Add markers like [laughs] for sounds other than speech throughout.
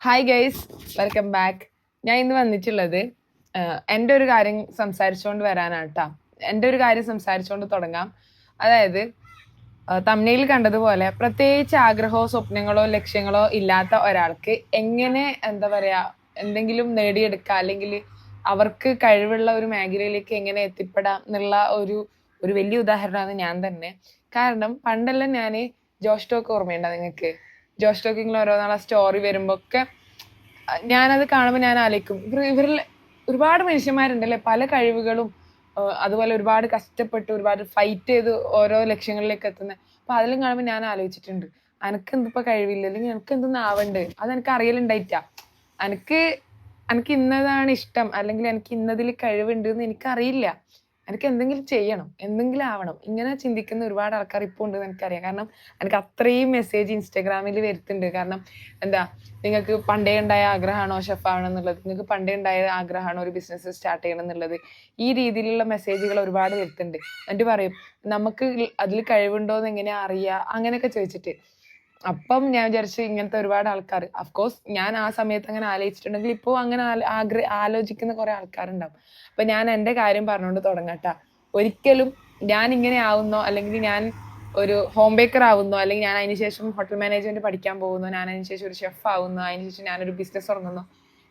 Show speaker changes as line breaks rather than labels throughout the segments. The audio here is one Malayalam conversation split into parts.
ഹായ് ഗൈസ് വെൽക്കം ബാക്ക് ഞാൻ ഇന്ന് വന്നിട്ടുള്ളത് എന്റെ ഒരു കാര്യം സംസാരിച്ചുകൊണ്ട് വരാനാണ് കേട്ടോ എന്റെ ഒരു കാര്യം സംസാരിച്ചുകൊണ്ട് തുടങ്ങാം. അതായത് തമിഴിൽ കണ്ടതുപോലെ പ്രത്യേകിച്ച് ആഗ്രഹമോ സ്വപ്നങ്ങളോ ലക്ഷ്യങ്ങളോ ഇല്ലാത്ത ഒരാൾക്ക് എങ്ങനെ എന്താ പറയുക എന്തെങ്കിലും നേടിയെടുക്കുക അല്ലെങ്കിൽ അവർക്ക് കഴിവുള്ള ഒരു മേഖലയിലേക്ക് എങ്ങനെ എത്തിപ്പെടാം എന്നുള്ള ഒരു ഒരു വലിയ ഉദാഹരണമാണ് ഞാൻ തന്നെ. കാരണം പണ്ടെല്ലാം ഞാൻ ജോഷ് ടോക്ക് ഓർമ്മയുണ്ടോ നിങ്ങൾക്ക്? ജോഷ് ടോക്കിങ്ങിൽ ഓരോ നാളെ സ്റ്റോറി വരുമ്പോ ഒക്കെ ഞാനത് കാണുമ്പോൾ ഞാൻ ആലോചിക്കും. ഇവരിൽ ഒരുപാട് മനുഷ്യന്മാരുണ്ടല്ലേ? പല കഴിവുകളും അതുപോലെ ഒരുപാട് കഷ്ടപ്പെട്ട് ഒരുപാട് ഫൈറ്റ് ചെയ്ത് ഓരോ ലക്ഷ്യങ്ങളിലേക്ക് എത്തുന്നത് അപ്പൊ അതിലും കാണുമ്പോൾ ഞാൻ ആലോചിച്ചിട്ടുണ്ട്. അനക്ക് എന്തിപ്പോ കഴിവില്ല? അല്ലെങ്കിൽ എനിക്ക് എന്തൊന്നും ആവണ്ട്? അത് എനിക്ക് അറിയലുണ്ടായിട്ട. എനിക്ക് എനിക്ക് ഇന്നതാണ് ഇഷ്ടം. അല്ലെങ്കിൽ എനിക്ക് ഇന്നതിൽ കഴിവുണ്ട് എന്ന് എനിക്കറിയില്ല. എനിക്ക് എന്തെങ്കിലും ചെയ്യണം എന്തെങ്കിലും ആവണം. ഇങ്ങനെ ചിന്തിക്കുന്ന ഒരുപാട് ആൾക്കാർ ഇപ്പോൾ ഉണ്ടെന്ന് എനിക്കറിയാം. കാരണം എനിക്ക് അത്രയും മെസ്സേജ് ഇൻസ്റ്റാഗ്രാമിൽ വരുത്തുന്നുണ്ട്. കാരണം എന്താ നിങ്ങൾക്ക് പണ്ടേ ഉണ്ടായ ആഗ്രഹമാണോ ഷെഫ് ആവണം എന്നുള്ളത്? നിങ്ങൾക്ക് പണ്ടേ ഉണ്ടായ ആഗ്രഹമാണോ ഒരു ബിസിനസ് സ്റ്റാർട്ട് ചെയ്യണം എന്നുള്ളത്? ഈ രീതിയിലുള്ള മെസ്സേജുകൾ ഒരുപാട് വരുത്തുന്നുണ്ട്. എന്നിട്ട് പറയും നമുക്ക് അതിൽ കഴിവുണ്ടോ എന്ന് എങ്ങനെയാ അറിയുക അങ്ങനെയൊക്കെ ചോദിച്ചിട്ട്. അപ്പം ഞാൻ വിചാരിച്ചു ഇങ്ങനത്തെ ഒരുപാട് ആൾക്കാർ അഫ്കോഴ്സ് ഞാൻ ആ സമയത്ത് അങ്ങനെ ആലോചിച്ചിട്ടുണ്ടെങ്കിൽ ഇപ്പോൾ അങ്ങനെ ആഗ്രഹ ആഗ്ര ആലോചിക്കുന്ന കുറെ ആൾക്കാരുണ്ടാവും. അപ്പൊ ഞാൻ എന്റെ കാര്യം പറഞ്ഞുകൊണ്ട് തുടങ്ങട്ടെ. ഒരിക്കലും ഞാൻ ഇങ്ങനെ ആവുന്നോ അല്ലെങ്കിൽ ഞാൻ ഒരു ഹോം ബേക്കർ ആവുന്നോ അല്ലെങ്കിൽ ഞാൻ അതിനുശേഷം ഹോട്ടൽ മാനേജ്മെന്റ് പഠിക്കാൻ പോകുന്നു ഞാൻ അതിനുശേഷം ഒരു ഷെഫ് ആവുന്നു അതിനുശേഷം ഞാനൊരു ബിസിനസ് തുടങ്ങുന്നു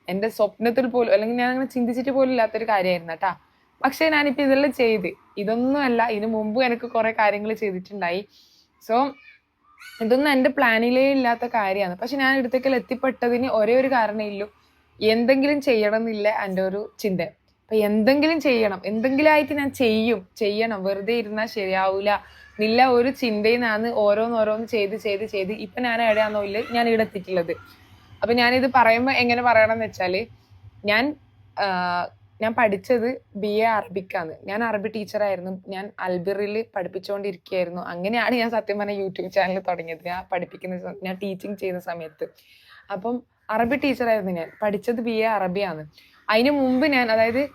എന്റെ സ്വപ്നത്തിൽ പോലും അല്ലെങ്കിൽ ഞാൻ അങ്ങനെ ചിന്തിച്ചിട്ട് പോലും ഇല്ലാത്തൊരു കാര്യമായിരുന്നു കേട്ടാ പക്ഷെ ഞാനിപ്പോ ഇതെല്ലാം ചെയ്ത് ഇതൊന്നുമല്ല ഇതിനു മുമ്പ് എനിക്ക് കുറെ കാര്യങ്ങൾ ചെയ്തിട്ടുണ്ടായി. സോ ഇതൊന്നും എന്റെ പ്ലാനിലേ ഇല്ലാത്ത കാര്യമാണ്. പക്ഷെ ഞാൻ ഇടത്തേക്കൽ എത്തിപ്പെട്ടതിന് ഒരേ ഒരു കാരണമേ ഉള്ളൂ എന്തെങ്കിലും ചെയ്യണം എന്നില്ല എന്റെ ഒരു ചിന്ത. അപ്പൊ എന്തെങ്കിലും ചെയ്യണം. എന്തെങ്കിലും ആയിട്ട് ഞാൻ ചെയ്യും. ചെയ്യണം. വെറുതെ ഇരുന്നാൽ ശരിയാവൂല. നില്ല ഒരു ചിന്തയിൽ നിന്നാണ് ഓരോന്നോരോന്ന് ചെയ്ത് ചെയ്ത് ചെയ്ത് ഇപ്പൊ ഞാൻ എവിടെയാണോ ഇല്ല ഞാൻ ഇവിടെ എത്തിയിട്ടുള്ളത്. അപ്പൊ ഇത് പറയുമ്പോൾ എങ്ങനെ പറയണം എന്ന് വെച്ചാൽ ഞാൻ ഞാൻ പഠിച്ചത് ബി എ അറബിക്കാണ്. ഞാൻ അറബി ടീച്ചറായിരുന്നു ഞാൻ അൽബിറിൽ പഠിപ്പിച്ചുകൊണ്ടിരിക്കുകയായിരുന്നു അങ്ങനെയാണ് ഞാൻ സത്യം പറഞ്ഞ യൂട്യൂബ് ചാനൽ തുടങ്ങിയത്. ഞാൻ പഠിപ്പിക്കുന്ന ഞാൻ ടീച്ചിങ് ചെയ്യുന്ന സമയത്ത്. അപ്പം അറബി ടീച്ചറായിരുന്നു ഞാൻ. പഠിച്ചത് ബി എ അറബിയാണ്. അതിന് മുമ്പ് ഞാൻ അതായത്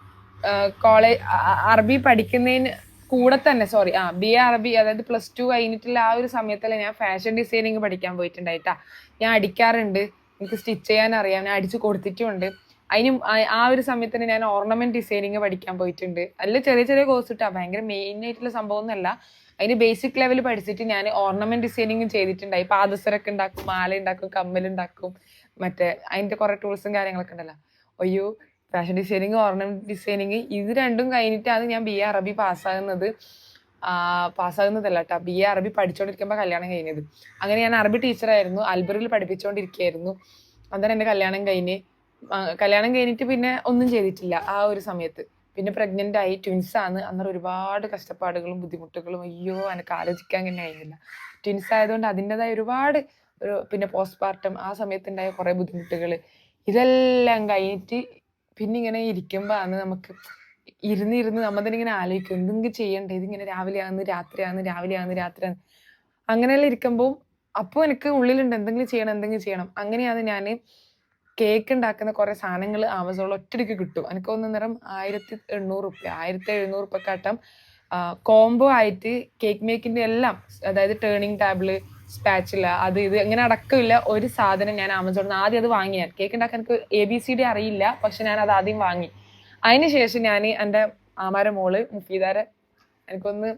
കോളേജ് അറബി പഠിക്കുന്നതിന് കൂടെ തന്നെ സോറി ആ ബി എ അറബി അതായത് പ്ലസ് ടു കഴിഞ്ഞിട്ടുള്ള ആ ഒരു സമയത്തല്ലേ ഞാൻ ഫാഷൻ ഡിസൈനിങ് പഠിക്കാൻ പോയിട്ടുണ്ടായിട്ടാ. ഞാൻ അടിക്കാറുണ്ട്. എനിക്ക് സ്റ്റിച്ച് ചെയ്യാൻ അറിയാം ഞാൻ അടിച്ചു കൊടുത്തിട്ടുമുണ്ട്. അതിന് ആ- ഒരു സമയത്ത് തന്നെ ഞാൻ ഓർണമെന്റ് ഡിസൈനിങ് പഠിക്കാൻ പോയിട്ടുണ്ട്. അതിൽ ചെറിയ ചെറിയ കോഴ്സ് ഇട്ടാ. ഭയങ്കര മെയിൻ ആയിട്ടുള്ള സംഭവം ഒന്നല്ല അതിന് ബേസിക് ലെവൽ പഠിച്ചിട്ട് ഞാൻ ഓർണമെന്റ് ഡിസൈനിങ് ചെയ്തിട്ടുണ്ടായി. പാദസരൊക്കെ ഉണ്ടാക്കും മാല ഉണ്ടാക്കും കമ്മൽ ഉണ്ടാക്കും മറ്റേ അതിന്റെ കുറെ ടൂൾസും കാര്യങ്ങളൊക്കെ ഉണ്ടല്ലോ. അയ്യോ ഫാഷൻ ഡിസൈനിങ് ഓർണമെന്റ് ഡിസൈനിങ് ഇത് രണ്ടും കഴിഞ്ഞിട്ടാണ് ഞാൻ ബി എ അറബി പാസ്സാകുന്നത്. പാസ്സാകുന്നതല്ല കേട്ടോ ബി എ അറബി പഠിച്ചുകൊണ്ടിരിക്കുമ്പോൾ കല്യാണം കഴിഞ്ഞത്. അങ്ങനെ ഞാൻ അറബി ടീച്ചറായിരുന്നു അൽബറിൽ പഠിപ്പിച്ചുകൊണ്ടിരിക്കുകയായിരുന്നു അന്നേരം എന്റെ കല്യാണം കഴിഞ്ഞ് കല്യാണം കഴിഞ്ഞിട്ട് പിന്നെ ഒന്നും ചെയ്തിട്ടില്ല ആ ഒരു സമയത്ത്. പിന്നെ പ്രഗ്നന്റ് ആയി ട്വിൻസ് ആണ്. അന്നേരം ഒരുപാട് കഷ്ടപ്പാടുകളും ബുദ്ധിമുട്ടുകളും അയ്യോ എനിക്ക് ആലോചിക്കാൻ തന്നെ കഴിഞ്ഞില്ല. ട്വിൻസ് ആയതുകൊണ്ട് അതിന്റെതായ ഒരുപാട് ഒരു പിന്നെ പോസ്റ്റ് പാർട്ടം ആ സമയത്തുണ്ടായ കുറേ ബുദ്ധിമുട്ടുകൾ ഇതെല്ലാം കഴിഞ്ഞിട്ട് പിന്നെ ഇങ്ങനെ ഇരിക്കുമ്പോൾ ആണ് നമുക്ക് ഇരുന്ന് ഇരുന്ന് നമ്മൾ തന്നെ ഇങ്ങനെ ആലോചിക്കും എന്തെങ്കിലും ചെയ്യണ്ടേ? ഇതിങ്ങനെ രാവിലെ ആകുന്നു രാത്രിയാന്ന് രാവിലെ ആകുന്നു രാത്രിയാണ് അങ്ങനെയെല്ലാം ഇരിക്കുമ്പോൾ അപ്പോൾ എനിക്ക് ഉള്ളിലുണ്ട് എന്തെങ്കിലും ചെയ്യണം എന്തെങ്കിലും ചെയ്യണം. അങ്ങനെയാണ് ഞാൻ കേക്ക് ഉണ്ടാക്കുന്ന കുറെ സാധനങ്ങൾ ആമസോണിൽ ഒറ്റയ്ക്ക് കിട്ടും. എനിക്ക് തോന്നുന്ന നേരം ആയിരത്തി എണ്ണൂറ് റുപ്യ ആയിരത്തി എഴുന്നൂറ് റുപ്യക്കാട്ടം കോംബോ ആയിട്ട് കേക്ക് മേക്കിന്റെ എല്ലാം അതായത് ടേണിംഗ് ടാബിൾ സ്പാച്ചില അത് ഇത് അങ്ങനെ അടക്കമില്ല. ഒരു സാധനം ഞാൻ ആമസോണിൽ നിന്ന് ആദ്യം അത് വാങ്ങി. ഞാൻ കേക്ക് ഉണ്ടാക്കാൻ എനിക്ക് എ ബി സി ഡി അറിയില്ല. പക്ഷെ ഞാൻ അത് ആദ്യം വാങ്ങി. അതിനുശേഷം ഞാൻ എന്റെ ആമാര മോൾ മുഫീദാരെ എനിക്കൊന്ന്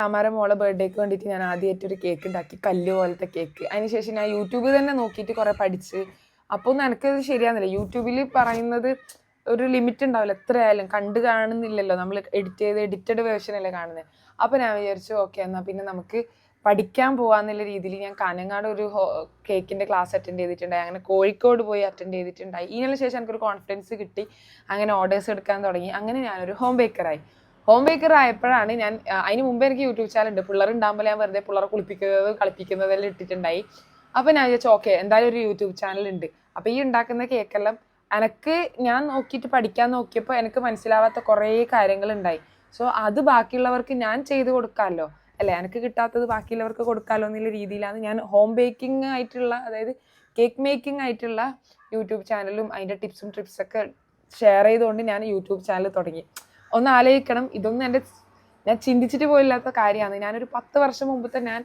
ആമാര മോളെ ബർത്ത്ഡേക്ക് വേണ്ടിയിട്ട് ഞാൻ ആദ്യമായിട്ട് ഒരു കേക്ക് ഉണ്ടാക്കി. കല്ല് പോലത്തെ കേക്ക് അതിനുശേഷം ഞാൻ യൂട്യൂബിൽ തന്നെ നോക്കിയിട്ട് കുറെ പഠിച്ച്. അപ്പോൾ ഒന്നും എനിക്കത് ശരിയാകുന്നില്ല യൂട്യൂബിൽ പറയുന്നത് ഒരു ലിമിറ്റ് ഉണ്ടാവില്ല. എത്ര ആയാലും കണ്ടു കാണുന്നില്ലല്ലോ. നമ്മൾ എഡിറ്റ് ചെയ്ത് എഡിറ്റഡ് വേർഷൻ അല്ലേ കാണുന്നത് അപ്പോൾ ഞാൻ വിചാരിച്ചു ഓക്കെ എന്നാൽ പിന്നെ നമുക്ക് പഠിക്കാൻ പോകാന്നുള്ള രീതിയിൽ ഞാൻ കനങ്ങാട് ഒരു കേക്കിന്റെ ക്ലാസ് അറ്റൻഡ് ചെയ്തിട്ടുണ്ടായി. അങ്ങനെ കോഴിക്കോട് പോയി അറ്റൻഡ് ചെയ്തിട്ടുണ്ടായി. ഇതിനുള്ള ശേഷം എനിക്കൊരു കോൺഫിഡൻസ് കിട്ടി. അങ്ങനെ ഓർഡേഴ്സ് എടുക്കാൻ തുടങ്ങി. അങ്ങനെ ഞാനൊരു ഹോം ബേക്കറായി ഹോം ബേക്കർ ആയപ്പോഴാണ് ഞാൻ അതിന് മുമ്പ് എനിക്ക് യൂട്യൂബ് ചാനൽ ഉണ്ട്. പിള്ളേർ ഉണ്ടാകുമ്പോൾ ഞാൻ വെറുതെ പിള്ളേർ കുളിപ്പിക്കുന്നത് കളിപ്പിക്കുന്നതെല്ലാം ഇട്ടിട്ടുണ്ടായി. അപ്പൊ ഞാൻ വിചാരിച്ചു ഓക്കെ എന്തായാലും ഒരു യൂട്യൂബ് ചാനൽ ഉണ്ട്. അപ്പൊ ഈ ഉണ്ടാക്കുന്ന കേക്കെല്ലാം എനക്ക് ഞാൻ നോക്കിയിട്ട് പഠിക്കാൻ നോക്കിയപ്പോൾ എനിക്ക് മനസ്സിലാവാത്ത കുറേ കാര്യങ്ങൾ ഉണ്ടായി സോ അത് ബാക്കിയുള്ളവർക്ക് ഞാൻ ചെയ്തു കൊടുക്കാമല്ലോ. അല്ലെ? എനിക്ക് കിട്ടാത്തത് ബാക്കിയുള്ളവർക്ക് കൊടുക്കാമല്ലോ എന്നുള്ള രീതിയിലാണ് ഞാൻ ഹോം ബേക്കിംഗ് ആയിട്ടുള്ള അതായത് കേക്ക് മേക്കിംഗ് ആയിട്ടുള്ള യൂട്യൂബ് ചാനലും അതിന്റെ ടിപ്സും ട്രിപ്സൊക്കെ ഷെയർ ചെയ്തുകൊണ്ട് ഞാൻ യൂട്യൂബ് ചാനൽ തുടങ്ങി. ഒന്ന് ആലോചിക്കണം. ഇതൊന്നും എന്റെ ഞാൻ ചിന്തിച്ചിട്ട് പോയില്ലാത്ത കാര്യമാണ്. ഞാനൊരു പത്ത് വർഷം മുമ്പത്തെ ഞാൻ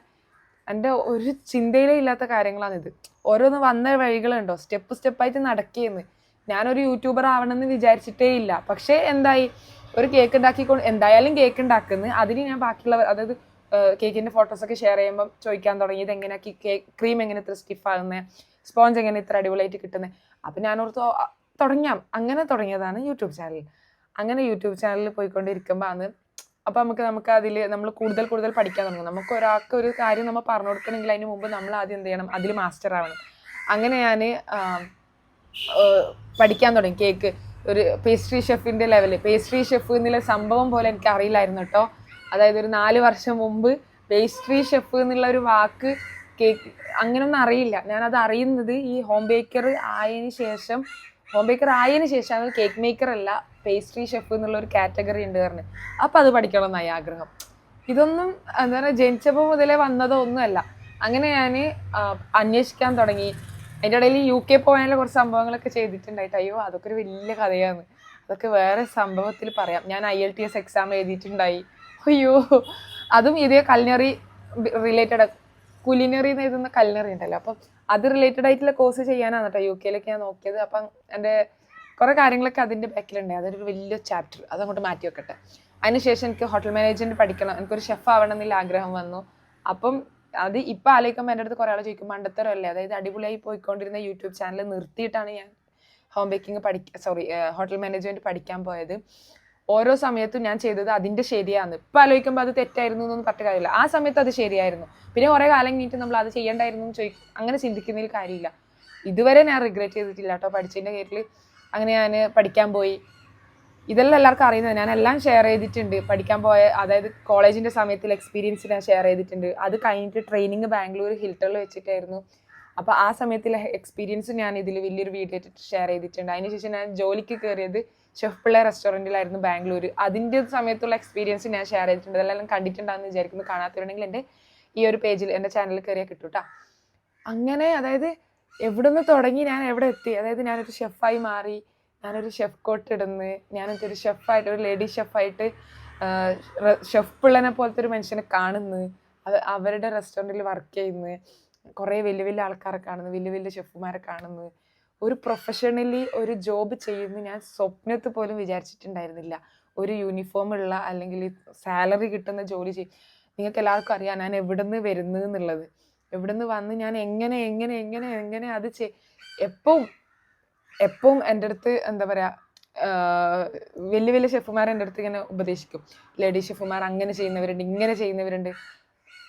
എന്റെ ഒരു ചിന്തയിലേ ഇല്ലാത്ത കാര്യങ്ങളാണിത് ഓരോന്ന് വന്ന വഴികളുണ്ടോ? സ്റ്റെപ്പ് സ്റ്റെപ്പായിട്ട് നടക്കിയെന്ന് ഞാനൊരു യൂട്യൂബർ ആവണമെന്ന് വിചാരിച്ചിട്ടേ ഇല്ല. പക്ഷേ എന്തായി? ഒരു കേക്ക് ഉണ്ടാക്കിക്കൊണ്ട് എന്തായാലും കേക്ക് ഉണ്ടാക്കുന്നു. അതിന് ഞാൻ ബാക്കിയുള്ളവർ അതായത് കേക്കിന്റെ ഫോട്ടോസ് ഒക്കെ ഷെയർ ചെയ്യുമ്പോൾ ചോദിക്കാൻ തുടങ്ങി ഇത് കേക്ക് ക്രീം എങ്ങനെ ഇത്ര സ്റ്റിഫ് ആകുന്നത് സ്പോഞ്ച് എങ്ങനെ ഇത്ര അടിപൊളിയായിട്ട് കിട്ടുന്നത് അപ്പം ഞാനോർത്ത് ഓർത്ത് "ഓ, തുടങ്ങാം. അങ്ങനെ തുടങ്ങിയതാണ് യൂട്യൂബ് ചാനൽ അങ്ങനെ യൂട്യൂബ് ചാനലിൽ പോയിക്കൊണ്ടിരിക്കുമ്പോൾ ആണ് അപ്പോൾ നമുക്ക് നമുക്ക് അതിൽ നമ്മൾ കൂടുതൽ കൂടുതൽ പഠിക്കാൻ തുടങ്ങും. നമുക്ക് ഒരാൾക്ക് ഒരു കാര്യം നമ്മൾ പറഞ്ഞു കൊടുക്കണമെങ്കിൽ അതിന് മുമ്പ് നമ്മൾ ആദ്യം എന്ത് ചെയ്യണം? അതിൽ മാസ്റ്റർ ആവണം. അങ്ങനെ ഞാൻ പഠിക്കാൻ തുടങ്ങി. കേക്ക് ഒരു പേസ്ട്രി ഷെഫിന്റെ ലെവൽ പേസ്ട്രി ഷെഫ് എന്നുള്ള സംഭവം പോലെ എനിക്ക് അറിയില്ലായിരുന്നു കേട്ടോ അതായത് ഒരു നാല് വർഷം മുമ്പ് പേസ്ട്രി ഷെഫ് എന്നുള്ള ഒരു വാക്ക് കേക്ക് അങ്ങനെയൊന്നും അറിയില്ല. ഞാനത് അറിയുന്നത് ഈ ഹോം ബേക്കർ ആയതിനു ശേഷം ഹോം ബേക്കർ ആയതിനു ശേഷം കേക്ക് മേക്കർ അല്ല പേസ്ട്രി ഷെഫ് എന്നുള്ള ഒരു കാറ്റഗറി ഉണ്ട് പറഞ്ഞ്. അപ്പം അത് പഠിക്കണം എന്നായി ആഗ്രഹം. ഇതൊന്നും എന്താ പറയുക ജനിച്ചപ്പോൾ മുതലേ വന്നതോ ഒന്നുമല്ല. അങ്ങനെ ഞാൻ അന്വേഷിക്കാൻ തുടങ്ങി. അതിന്റെ ഇടയിൽ യു കെ പോകാനുള്ള കുറച്ച് സംഭവങ്ങളൊക്കെ ചെയ്തിട്ടുണ്ടായിട്ട് അയ്യോ അതൊക്കെ ഒരു വലിയ കഥയാണ്. അതൊക്കെ വേറെ സംഭവത്തിൽ പറയാം. ഞാൻ I L T S exam എഴുതിയിട്ടുണ്ടായി. അയ്യോ. അതും ഇതേ കലിനറി റിലേറ്റഡ് കുലിനറി എന്ന് എഴുതുന്ന കലിനറി ഉണ്ടല്ലോ. അപ്പം അത് റിലേറ്റഡ് ആയിട്ടുള്ള കോഴ്സ് ചെയ്യാനാണ് കേട്ടോ യു കെയിലൊക്കെ ഞാൻ നോക്കിയത്. അപ്പം എന്റെ കുറേ കാര്യങ്ങളൊക്കെ അതിന്റെ ബാക്കിലുണ്ട്. അതൊരു വലിയ ചാപ്റ്റർ അതങ്ങോട്ട് മാറ്റി വെക്കട്ടെ. അതിനുശേഷം എനിക്ക് ഹോട്ടൽ മാനേജ്മെന്റ് പഠിക്കണം. എനിക്കൊരു ഷെഫ് ആവണം എന്നുള്ള ആഗ്രഹം വന്നു. അപ്പം അത് ഇപ്പോൾ ആലോചിക്കുമ്പോൾ എന്റെ അടുത്ത് കുറേ ആൾ ചോദിക്കും മണ്ടത്തരമല്ലേ അതായത് അടിപൊളിയായി പോയിക്കൊണ്ടിരുന്ന യൂട്യൂബ് ചാനൽ നിർത്തിയിട്ടാണ് ഞാൻ ഹോം ബേക്കിംഗ് പഠിക്ക സോറി ഹോട്ടൽ മാനേജ്മെന്റ് പഠിക്കാൻ പോയത്. ഓരോ സമയത്തും ഞാൻ ചെയ്തത് അതിന്റെ ശരിയാണ്. ഇപ്പൊ ആലോചിക്കുമ്പോൾ അത് തെറ്റായിരുന്നു എന്നൊന്നും പറഞ്ഞ കാര്യമില്ല. ആ സമയത്ത് അത് ശരിയായിരുന്നു. പിന്നെ കുറെ കാലം കഴിഞ്ഞിട്ട് നമ്മൾ അത് ചെയ്യണ്ടായിരുന്നു എന്ന് ചോദിക്കും അങ്ങനെ ചിന്തിക്കുന്നതിൽ കാര്യമില്ല. ഇതുവരെ ഞാൻ റിഗ്രറ്റ് ചെയ്തിട്ടില്ല കേട്ടോ. പഠിച്ചതിന്റെ പേരിൽ അങ്ങനെ ഞാൻ പഠിക്കാൻ പോയി. ഇതെല്ലാം എല്ലാവർക്കും അറിയുന്നത് ഞാൻ എല്ലാം ഷെയർ ചെയ്തിട്ടുണ്ട്. പഠിക്കാൻ പോയ അതായത് കോളേജിന്റെ സമയത്തിൽ എക്സ്പീരിയൻസ് ഞാൻ ഷെയർ ചെയ്തിട്ടുണ്ട്. അത് കഴിഞ്ഞിട്ട് ട്രെയിനിങ് ബാംഗ്ലൂർ ഹിൽട്ടണിൽ വെച്ചിട്ടായിരുന്നു. അപ്പോൾ ആ സമയത്തിലെ എക്സ്പീരിയൻസ് ഞാൻ ഇതിൽ വലിയൊരു വീഡിയോ ഷെയർ ചെയ്തിട്ടുണ്ട്. അതിനുശേഷം ഞാൻ ജോലിക്ക് കയറിയത് ഷെഫ് റെസ്റ്റോറന്റിലായിരുന്നു ബാംഗ്ലൂർ അതിന്റെ സമയത്തുള്ള എക്സ്പീരിയൻസ് ഞാൻ ഷെയർ ചെയ്തിട്ടുണ്ട്. അതെല്ലാം കണ്ടിട്ടുണ്ടാകുന്ന വിചാരിക്കുന്നു. കാണാത്തവരുണ്ടെങ്കിൽ എന്റെ ഈ ഒരു പേജിൽ എന്റെ ചാനലിൽ കയറിയാൽ കിട്ടും കേട്ടോ അങ്ങനെ അതായത് എവിടെ നിന്ന് തുടങ്ങി ഞാൻ എവിടെ എത്തി? അതായത് ഞാനൊരു ഷെഫായി മാറി ഞാനൊരു ഷെഫ് കോട്ട് ഇടുന്നു ഒരു ഷെഫായിട്ട് ഒരു ലേഡി ഷെഫായിട്ട് ഷെഫ് പിള്ളനെ പോലത്തെ ഒരു മനുഷ്യനെ കാണുന്നു അവരുടെ റെസ്റ്റോറന്റിൽ വർക്ക് ചെയ്യുന്നു കുറേ വലിയ വലിയ ആൾക്കാരെ കാണുന്നു വലിയ വലിയ ഷെഫുമാരെ കാണുന്നു. ഒരു പ്രൊഫഷണലി ഒരു ജോബ് ചെയ്യുന്നു. ഞാൻ സ്വപ്നത്തിൽ പോലും വിചാരിച്ചിട്ടുണ്ടായിരുന്നില്ല. ഒരു യൂണിഫോം ഉള്ള അല്ലെങ്കിൽ സാലറി കിട്ടുന്ന ജോലി ചെയ്യും നിങ്ങൾക്ക് എല്ലാവർക്കും അറിയാം ഞാൻ എവിടെ നിന്ന് വരുന്നു എന്നുള്ളത്. എവിടെ നിന്ന് വന്ന് ഞാൻ എങ്ങനെ എങ്ങനെ എങ്ങനെ എങ്ങനെ അത് ചെയ് എപ്പോഴും എപ്പോഴും എന്റെ അടുത്ത് എന്താ പറയുക വലിയ വലിയ ഷെഫുമാർ എന്റെ അടുത്ത് ഇങ്ങനെ ഉപദേശിക്കും. ലേഡി ഷെഫുമാർ അങ്ങനെ ചെയ്യുന്നവരുണ്ട് ഇങ്ങനെ ചെയ്യുന്നവരുണ്ട്.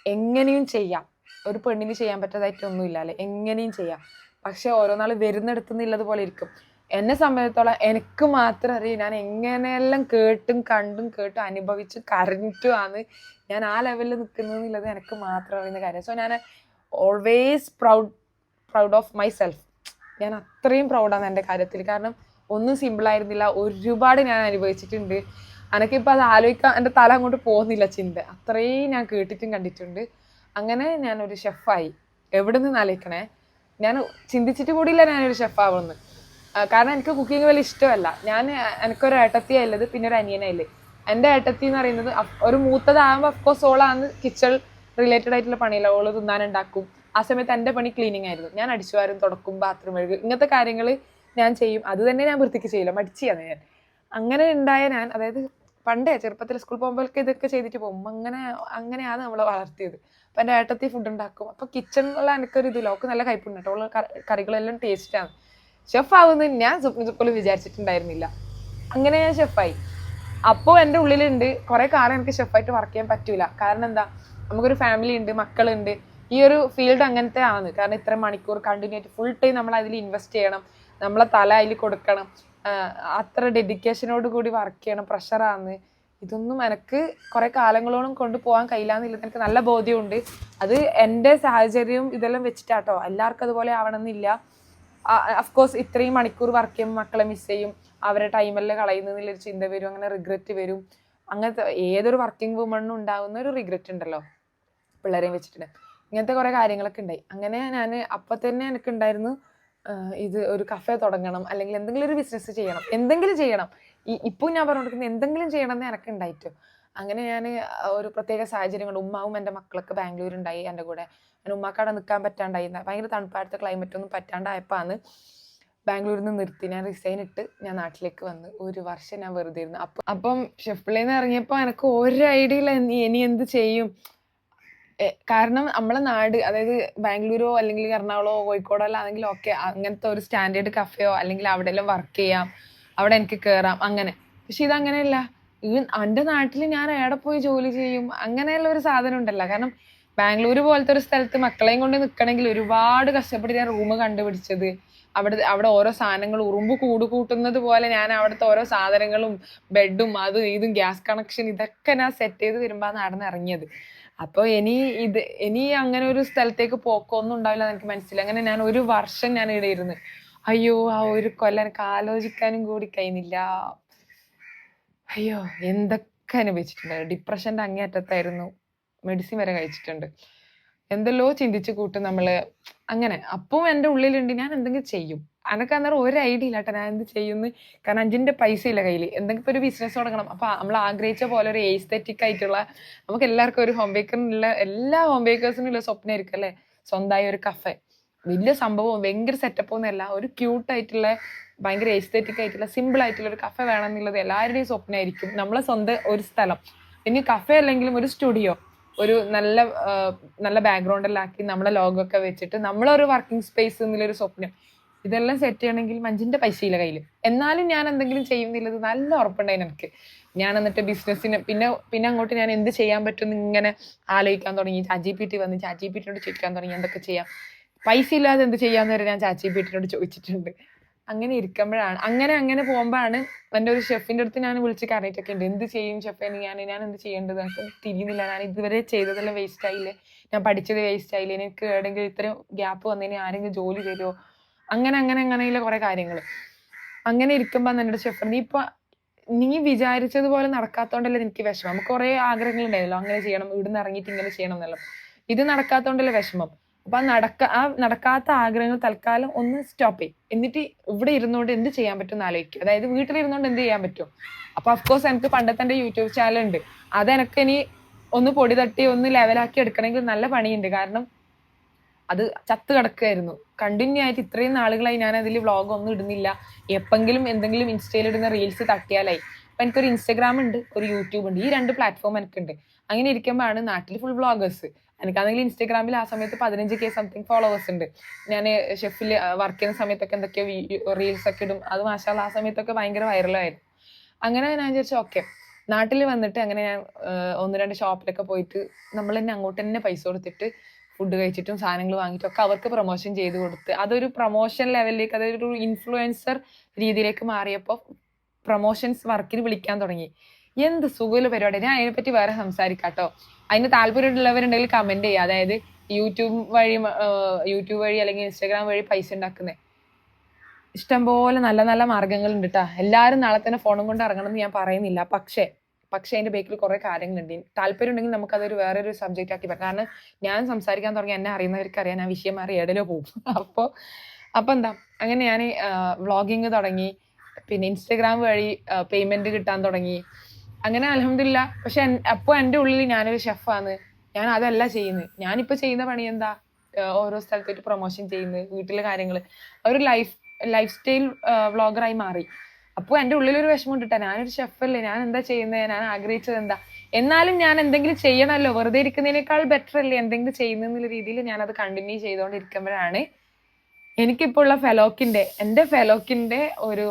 എങ്ങനെയും ചെയ്യാം. ഒരു പെണ്ണിന് ചെയ്യാൻ പറ്റാതായിട്ട് ഒന്നുമില്ല അല്ലെ? എങ്ങനെയും ചെയ്യാം. പക്ഷെ ഓരോ നാൾ വരുന്നിടത്തുനിന്നുള്ളത് പോലെ ഇരിക്കും. എന്നെ സംബന്ധിച്ചോളം എനിക്ക് മാത്രം അറിയാം ഞാൻ എങ്ങനെയെല്ലാം കേട്ടും കണ്ടും കേട്ടും അനുഭവിച്ചും കരഞ്ഞിട്ടുമാണ് ഞാൻ ആ ലെവലിൽ നിൽക്കുന്നത് എന്നുള്ളത് എനിക്ക് മാത്രം അറിയുന്ന കാര്യം. സോ ഞാൻ always proud proud of myself ഞാൻ അത്രയും പ്രൗഡാണ് എന്റെ കാര്യത്തിൽ. കാരണം ഒന്നും സിമ്പിൾ ആയിരുന്നില്ല. ഒരുപാട് ഞാൻ അനുഭവിച്ചിട്ടുണ്ട്. എനിക്കിപ്പോൾ അത് ആലോചിക്കാൻ എന്റെ തല അങ്ങോട്ട് പോകുന്നില്ല ചിന്ത. അത്രയും ഞാൻ കേട്ടിട്ടും കണ്ടിട്ടുണ്ട്. അങ്ങനെ ഞാനൊരു ഷെഫായി. എവിടെ നിന്ന് ആലോചിക്കണേ ഞാൻ ചിന്തിച്ചിട്ട് കൂടിയില്ല ഞാനൊരു ഷെഫാവുമെന്ന് കാരണം എനിക്ക് കുക്കിംഗ് വലിയ ഇഷ്ടമല്ല. ഞാൻ എനിക്കൊരു ഏട്ടത്തി ആയില്ലത് പിന്നെ ഒരു അനിയനായില്ലേ എന്റെ ഏട്ടത്തി എന്ന് പറയുന്നത് ഒരു മൂത്തതാകുമ്പോൾ അഫ്കോഴ്സ് ഓളാണ് കിച്ചൺ റിലേറ്റഡ് ആയിട്ടുള്ള പണിയില്ല. ഓൾ തിന്നാനുണ്ടാക്കും. ആ സമയത്ത് എന്റെ പണി ക്ലീനിങ് ആയിരുന്നു. ഞാൻ അടിച്ചു വാരും തുടക്കും ബാത്റൂം കഴുകും. ഇങ്ങനത്തെ കാര്യങ്ങൾ ഞാൻ ചെയ്യും. അത് തന്നെ ഞാൻ വൃത്തിക്ക് ചെയ്യില്ല മടിച്ചാണ് ഞാൻ. അങ്ങനെ ഉണ്ടായ ഞാൻ അതായത് പണ്ടേ ചെറുപ്പത്തിൽ സ്കൂൾ പോകുമ്പോഴൊക്കെ ഇതൊക്കെ ചെയ്തിട്ട് പോകും. അങ്ങനെ അങ്ങനെയാണ് നമ്മളെ വളർത്തിയത്. അപ്പം എന്റെ ഏട്ടത്തി ഫുഡ് ഉണ്ടാക്കും. അപ്പോൾ കിച്ചണിലുള്ള എനിക്കൊരു ഇതില്ല. ഒക്കെ നല്ല കൈപ്പുണ്ട് കേട്ടോ ഉള്ള കറികളെല്ലാം ടേസ്റ്റാണ് ഷെഫ് ആവുന്നത് ഞാൻ സ്വപ്നത്തിൽ പോലും വിചാരിച്ചിട്ടുണ്ടായിരുന്നില്ല. അങ്ങനെ ഞാൻ ഷെഫായി അപ്പോൾ എന്റെ ഉള്ളിലുണ്ട്. കുറേ കാലം എനിക്ക് ഷെഫായിട്ട് വർക്ക് ചെയ്യാൻ പറ്റൂല. കാരണം എന്താ? നമുക്കൊരു ഫാമിലി ഉണ്ട് മക്കളുണ്ട്. ഈ ഒരു ഫീൽഡ് അങ്ങനത്തെ ആണ്. കാരണം ഇത്ര മണിക്കൂർ കണ്ടിന്യൂ ആയിട്ട് ഫുൾ ടൈം നമ്മൾ അതിൽ ഇൻവെസ്റ്റ് ചെയ്യണം. നമ്മളെ തല അതിൽ കൊടുക്കണം. അത്ര ഡെഡിക്കേഷനോട് കൂടി വർക്ക് ചെയ്യണം. പ്രഷറാണ് ഇതൊന്നും എനിക്ക് കുറെ കാലങ്ങളോളം കൊണ്ടുപോകാൻ കഴിയില്ല എനിക്ക് നല്ല ബോധ്യമുണ്ട്. അത് എന്റെ സാഹചര്യവും ഇതെല്ലാം വെച്ചിട്ടാട്ടോ. എല്ലാവർക്കും അതുപോലെ ആവണമെന്നില്ല. അഫ്കോഴ്സ് ഇത്രയും മണിക്കൂർ വർക്ക് ചെയ്യുമ്പോൾ മക്കളെ മിസ് ചെയ്യും അവരെ ടൈമെല്ലാം കളയുന്നതിലൊരു ചിന്ത വരും അങ്ങനെ റിഗ്രറ്റ് വരും. അങ്ങനത്തെ ഏതൊരു വർക്കിംഗ് വുമണിനും ഉണ്ടാകുന്ന ഒരു റിഗ്രറ്റ് ഉണ്ടല്ലോ പിള്ളേരെയും വെച്ചിട്ട്. ഇങ്ങനത്തെ കുറേ കാര്യങ്ങളൊക്കെ ഉണ്ടായി. അങ്ങനെ ഞാൻ അപ്പം തന്നെ എനിക്ക് ഉണ്ടായിരുന്നു ആഹ് ഇത് ഒരു കഫേ തുടങ്ങണം അല്ലെങ്കിൽ എന്തെങ്കിലും ഒരു ബിസിനസ് ചെയ്യണം എന്തെങ്കിലും ചെയ്യണം. ഈ ഇപ്പോൾ ഞാൻ പറഞ്ഞുകൊടുക്കുന്നത് എന്തെങ്കിലും ചെയ്യണം എന്ന് എനിക്ക് ഉണ്ടായിട്ടു അങ്ങനെ ഞാൻ ഒരു പ്രത്യേക സാഹചര്യം കൊണ്ട് ഉമ്മാവും എന്റെ മക്കളൊക്കെ ബാംഗ്ലൂർ ഉണ്ടായി എന്റെ കൂടെ. എന്റെ ഉമ്മാക്ക് അവിടെ നിൽക്കാൻ പറ്റാണ്ടായി ഭയങ്കര തണുപ്പാടുത്ത ക്ലൈമറ്റ് ഒന്നും പറ്റാണ്ടായപ്പോഴാണ് ബാംഗ്ലൂരിൽ നിന്ന് നിർത്തി. ഞാൻ റിസൈൻ ഇട്ട് ഞാൻ നാട്ടിലേക്ക് വന്ന് ഒരു വർഷം ഞാൻ വെറുതെ ഇരുന്നു. അപ്പം അപ്പം ഷെഫ്ലിന്ന് ഇറങ്ങിയപ്പോൾ എനിക്ക് ഒരു ഐഡിയ ഇല്ല ഇനി എന്ത് ചെയ്യും? കാരണം നമ്മളെ നാട് അതായത് ബാംഗ്ലൂരോ അല്ലെങ്കിൽ എറണാകുളമോ കോഴിക്കോടോ അല്ലാന്നെങ്കിൽ ഒക്കെ അങ്ങനത്തെ ഒരു സ്റ്റാൻഡേർഡ് കഫേയോ അല്ലെങ്കിൽ അവിടെ എല്ലാം വർക്ക് ചെയ്യാം അവിടെ എനിക്ക് കയറാം അങ്ങനെ. പക്ഷെ ഇതങ്ങനെയല്ല. ഈ എന്റെ നാട്ടിൽ ഞാൻ എവിടെ പോയി ജോലി ചെയ്യും? അങ്ങനെയുള്ള ഒരു സാധനം ഉണ്ടല്ലോ. കാരണം ബാംഗ്ലൂർ പോലത്തെ ഒരു സ്ഥലത്ത് മക്കളെയും കൊണ്ട് നിൽക്കണമെങ്കിൽ ഒരുപാട് കഷ്ടപ്പെട്ട് ഞാൻ റൂം കണ്ടുപിടിച്ചത്. അവിടെ അവിടെ ഓരോ സാധനങ്ങൾ ഉറുമ്പ് കൂട് കൂട്ടുന്നത് പോലെ ഞാൻ അവിടുത്തെ ഓരോ സാധനങ്ങളും ബെഡും അതും ഇതും ഗ്യാസ് കണക്ഷൻ ഇതൊക്കെ ഞാൻ സെറ്റ് ചെയ്ത് വരുമ്പോൾ നടന്ന് ഇറങ്ങിയത്. അപ്പോൾ ഇനി ഇത് ഇനി അങ്ങനെ ഒരു സ്ഥലത്തേക്ക് പോക്കൊന്നും ഉണ്ടാവില്ല എനിക്ക് മനസ്സിലായി. അങ്ങനെ ഞാൻ ഒരു വർഷം ഞാൻ ഇവിടെ ഇരുന്ന് അയ്യോ ആ ഒരു കൊല്ലം എനിക്ക് ആലോചിക്കാനും കൂടി കഴിഞ്ഞില്ല. അയ്യോ എന്തൊക്കെ അനുഭവിച്ചിട്ടുണ്ട്. ഡിപ്രഷന്റെ അങ്ങേയറ്റത്തായിരുന്നു. മെഡിസിൻ വരെ കഴിച്ചിട്ടുണ്ട്. എന്തെല്ലോ ചിന്തിച്ച് കൂട്ടും നമ്മൾ. അങ്ങനെ. അപ്പം എന്റെ ഉള്ളിലുണ്ട്. ഞാൻ എന്തെങ്കിലും ചെയ്യും. അനക്ക് അന്നേരം ഒരു ഐഡിയ ഇല്ല കേട്ടോ ഞാൻ എന്ത് ചെയ്യുന്നു? കാരണം അഞ്ചിന്റെ പൈസ ഇല്ല കയ്യിൽ എന്തെങ്കിലും ഒരു ബിസിനസ് തുടങ്ങണം. അപ്പൊ നമ്മൾ ആഗ്രഹിച്ച പോലെ ഒരു എസ്തെറ്റിക് ആയിട്ടുള്ള നമുക്ക് എല്ലാവർക്കും ഒരു ഹോം ബേക്കറിനുള്ള എല്ലാ ഹോം ബേക്കേഴ്സിനും ഉള്ള സ്വപ്നമായിരിക്കും അല്ലെ? സ്വന്തമായ ഒരു കഫെ വലിയ സംഭവവും ഭയങ്കര സെറ്റപ്പ് ഒന്നുമല്ല. ഒരു ക്യൂട്ട് ആയിട്ടുള്ള ഭയങ്കര എസ്തെറ്റിക് ആയിട്ടുള്ള സിമ്പിൾ ആയിട്ടുള്ള ഒരു കഫെ വേണം എന്നുള്ളത് എല്ലാവരുടെയും സ്വപ്നമായിരിക്കും നമ്മളെ സ്വന്തം ഒരു സ്ഥലം. ഇനി കഫേ അല്ലെങ്കിലും ഒരു സ്റ്റുഡിയോ ഒരു നല്ല നല്ല ബാക്ക്ഗ്രൗണ്ടെല്ലാം നമ്മളെ ലോഗോ ഒക്കെ വെച്ചിട്ട് നമ്മളൊരു വർക്കിംഗ് സ്പേസ് എന്നുള്ളൊരു സ്വപ്നം. ഇതെല്ലാം സെറ്റ് ചെയ്യണമെങ്കിൽ മഞ്ജിന്റെ പൈസയില്ല കയ്യിൽ എന്നാലും ഞാൻ എന്തെങ്കിലും ചെയ്യുന്നില്ലത് നല്ല ഉറപ്പുണ്ടായിരുന്നു എനിക്ക്. ഞാൻ എന്നിട്ട് ബിസിനസ്സിന് പിന്നെ പിന്നെ അങ്ങോട്ട് ഞാൻ എന്ത് ചെയ്യാൻ പറ്റുമെന്ന് ഇങ്ങനെ ആലോചിക്കാൻ തുടങ്ങി. ചാജി പി ടി വന്ന് ചാജി പി ടിയോട് ചോദിക്കാൻ തുടങ്ങി എന്തൊക്കെ ചെയ്യാം. പൈസ ഇല്ലാതെ എന്ത് ചെയ്യാന്ന് വരെ ഞാൻ ചാച്ചി പി ടിയോട് ചോദിച്ചിട്ടുണ്ട്. അങ്ങനെ ഇരിക്കുമ്പോഴാണ്. അങ്ങനെ അങ്ങനെ പോകുമ്പോഴാണ് എന്റെ ഒരു ഷെഫിന്റെ അടുത്ത് ഞാൻ വിളിച്ച് കറിയിട്ടൊക്കെ ഉണ്ട്. എന്ത് ചെയ്യും ഷെഫേ ഞാൻ ഞാൻ എന്ത് ചെയ്യേണ്ടത്? എനിക്ക് തിരിയുന്നില്ല. ഞാൻ ഇതുവരെ ചെയ്തതെല്ലാം വേസ്റ്റ് ആയില്ലേ? ഞാൻ പഠിച്ചത് വേസ്റ്റ് ആയില്ലേ? എനിക്ക് എവിടെയെങ്കിലും ഇത്രയും ഗ്യാപ്പ് വന്നതിന് ആരെങ്കിലും ജോലി തരുമോ അങ്ങനെ അങ്ങനെ അങ്ങനെയുള്ള കുറെ കാര്യങ്ങൾ അങ്ങനെ ഇരിക്കുമ്പോൾ എന്റെ ഷെഫ് നീ ഇപ്പൊ നീ വിചാരിച്ചതുപോലെ നടക്കാത്തോണ്ടല്ലേ എനിക്ക് വിഷമം? നമുക്ക് കുറെ ആഗ്രഹങ്ങൾ ഉണ്ടായല്ലോ അങ്ങനെ ചെയ്യണം. ഇവിടുന്ന് ഇറങ്ങിയിട്ട് ഇങ്ങനെ ചെയ്യണം എന്നല്ലോ ഇത് നടക്കാത്തോണ്ടല്ലേ വിഷമം? അപ്പൊ ആ നടക്ക ആ നടക്കാത്ത ആഗ്രഹങ്ങൾ തൽക്കാലം ഒന്ന് സ്റ്റോപ്പ് ചെയ്യും. എന്നിട്ട് ഇവിടെ ഇരുന്നുകൊണ്ട് എന്ത് ചെയ്യാൻ പറ്റും എന്ന് ആലോചിക്കും. അതായത് വീട്ടിലിരുന്നുകൊണ്ട് എന്ത് ചെയ്യാൻ പറ്റും? അപ്പൊ അഫ്കോഴ്സ് എനിക്ക് പണ്ടത്തെ എന്റെ യൂട്യൂബ് ചാനൽ ഉണ്ട്. അത് ഇനി ഒന്ന് പൊടി തട്ടി ഒന്ന് ലെവലാക്കി എടുക്കണമെങ്കിൽ നല്ല പണിയുണ്ട്. കാരണം അത് ചത്ത് കിടക്കുകയായിരുന്നു കണ്ടിന്യൂ ആയിട്ട് ഇത്രയും നാളുകളായി ഞാൻ അതിൽ വ്ളോഗ് ഒന്നും ഇടുന്നില്ല. എപ്പെങ്കിലും എന്തെങ്കിലും ഇൻസ്റ്റയിൽ ഇടുന്ന റീൽസ് തട്ടിയാലായി. അപ്പൊ എനിക്കൊരു ഇൻസ്റ്റഗ്രാം ഉണ്ട് ഒരു യൂട്യൂബ് ഉണ്ട്. ഈ രണ്ട് പ്ലാറ്റ്ഫോം എനിക്കുണ്ട് അങ്ങനെ ഇരിക്കുമ്പോഴാണ് നാട്ടിൽ ഫുൾ വ്ളോഗേഴ്സ് എനിക്കാണെങ്കിൽ ഇൻസ്റ്റാഗ്രാമിൽ ആ സമയത്ത് പതിനഞ്ച് കെ സംതിങ് ഫോളോവേഴ്സ് ഉണ്ട്. ഞാൻ ഷെഫിൽ വർക്ക് ചെയ്യുന്ന സമയത്തൊക്കെ എന്തൊക്കെയോ റീൽസ് ഒക്കെ ഇടും. അത് മാഷാല്ല ആ സമയത്തൊക്കെ ഭയങ്കര വൈറലായിരുന്നു അങ്ങനെ ഞാൻ വിചാരിച്ചു ഓക്കെ നാട്ടിൽ വന്നിട്ട് അങ്ങനെ ഞാൻ ഒന്ന് രണ്ട് ഷോപ്പിലൊക്കെ പോയിട്ട് നമ്മൾ തന്നെ അങ്ങോട്ട് തന്നെ പൈസ കൊടുത്തിട്ട് ഫുഡ് കഴിച്ചിട്ടും സാധനങ്ങൾ വാങ്ങിയിട്ടും ഒക്കെ അവർക്ക് പ്രൊമോഷൻ ചെയ്ത് കൊടുത്ത് അതൊരു പ്രൊമോഷൻ ലെവലിലേക്ക് അതൊരു ഇൻഫ്ലുവൻസർ രീതിയിലേക്ക് മാറിയപ്പോൾ പ്രൊമോഷൻസ് വർക്കിന് വിളിക്കാൻ തുടങ്ങി. എന്ത് സുഖമുള്ള പരിപാടി. ഞാൻ അതിനെപ്പറ്റി വേറെ സംസാരിക്കാട്ടോ. അതിന് താല്പര്യമുള്ളവരുണ്ടെങ്കിൽ കമന്റ് ചെയ്യുക. അതായത് യൂട്യൂബ് വഴി യൂട്യൂബ് വഴി അല്ലെങ്കിൽ ഇൻസ്റ്റാഗ്രാം വഴി പൈസ ഉണ്ടാക്കുന്നത് ഇഷ്ടംപോലെ നല്ല നല്ല മാർഗങ്ങളുണ്ട് കേട്ടോ എല്ലാവരും നാളെ തന്നെ ഫോണും കൊണ്ട് ഇറങ്ങണം എന്ന് ഞാൻ പറയുന്നില്ല. പക്ഷേ പക്ഷേ അതിന്റെ ബേക്കിൽ കുറേ കാര്യങ്ങളുണ്ട്. താല്പര്യം ഉണ്ടെങ്കിൽ നമുക്കതൊരു വേറൊരു സബ്ജക്റ്റ് ആക്കി പറയാം. കാരണം ഞാൻ സംസാരിക്കാൻ തുടങ്ങി എന്നെ അറിയുന്നവർക്ക് അറിയാൻ ആ വിഷയം മാറി എടലോ പോകും. [laughs] അപ്പോൾ അപ്പോൾ എന്താ? അങ്ങനെ ഞാൻ വ്ളോഗിങ് തുടങ്ങി. പിന്നെ ഇൻസ്റ്റഗ്രാം വഴി പേയ്മെന്റ് കിട്ടാൻ തുടങ്ങി. അങ്ങനെ അലഹമില്ല പക്ഷെ അപ്പോൾ എന്റെ ഉള്ളിൽ ഞാനൊരു ഷെഫാണ്. ഞാൻ അതല്ല ചെയ്യുന്നത്. ഞാനിപ്പോൾ ചെയ്യുന്ന പണി എന്താ? ഓരോ സ്ഥലത്തേക്ക് പ്രൊമോഷൻ ചെയ്യുന്നത് വീട്ടിലെ കാര്യങ്ങൾ ഒരു ലൈഫ് ലൈഫ് സ്റ്റൈൽ വ്ളോഗറായി മാറി. അപ്പോൾ എന്റെ ഉള്ളിലൊരു വിഷമം കിട്ടാ ഞാനൊരു ഷെഫല്ലേ. ഞാൻ എന്താ ചെയ്യുന്നത് ഞാൻ ആഗ്രഹിച്ചത് എന്താ? എന്നാലും ഞാൻ എന്തെങ്കിലും ചെയ്യണമല്ലോ. വെറുതെ ഇരിക്കുന്നതിനേക്കാൾ ബെറ്റർ അല്ലേ എന്തെങ്കിലും ചെയ്യുന്ന രീതിയിൽ ഞാൻ അത് കണ്ടിന്യൂ ചെയ്തുകൊണ്ടിരിക്കുമ്പോഴാണ് എനിക്കിപ്പോൾ ഉള്ള ഫെലോക്കിന്റെ എന്റെ ഫെലോക്കിന്റെ ഒരു